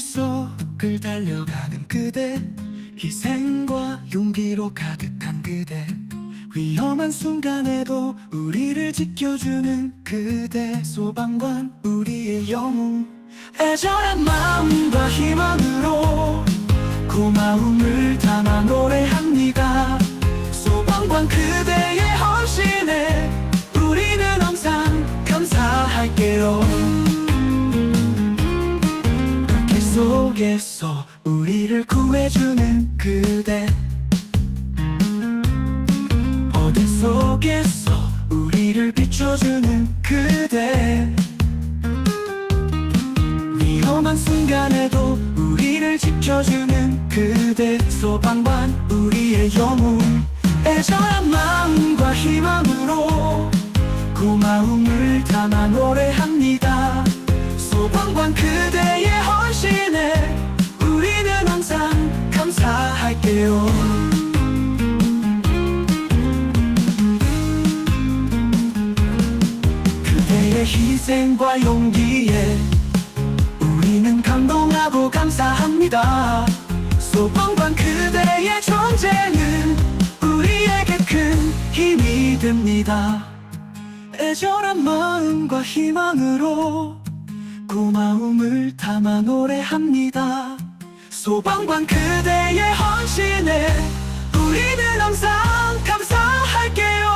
속을 달려가는 그대 희생과 용기로 가득한 그대 위험한 순간에도 우리를 지켜주는 그대 소방관 우리의 영웅. 애절한 마음과 희망으로 속에서 우리를 구해주는 그대. 어둠 속에서 우리를 비춰주는 그대. 위험한 순간에도 우리를 지켜주는 그대. 소방관 우리의 영웅. 애절한 마음과 희망으로 고마움을 담아 노래합니다 할게요. 그대의 희생과 용기에 우리는 감동하고 감사합니다. 소방관 그대의 존재는 우리에게 큰 힘이 됩니다. 애절한 마음과 희망으로 고마움을 담아 노래합니다 소방관 그대의 헌신에 우리는 항상 감사할게요.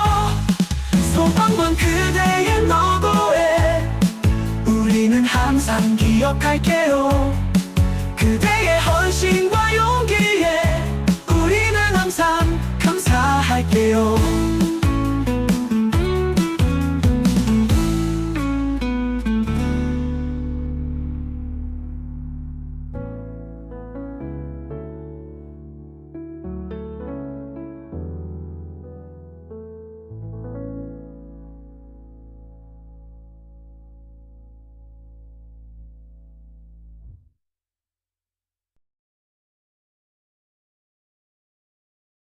소방관 그대의 너고에 우리는 항상 기억할게요. 그대의 헌신과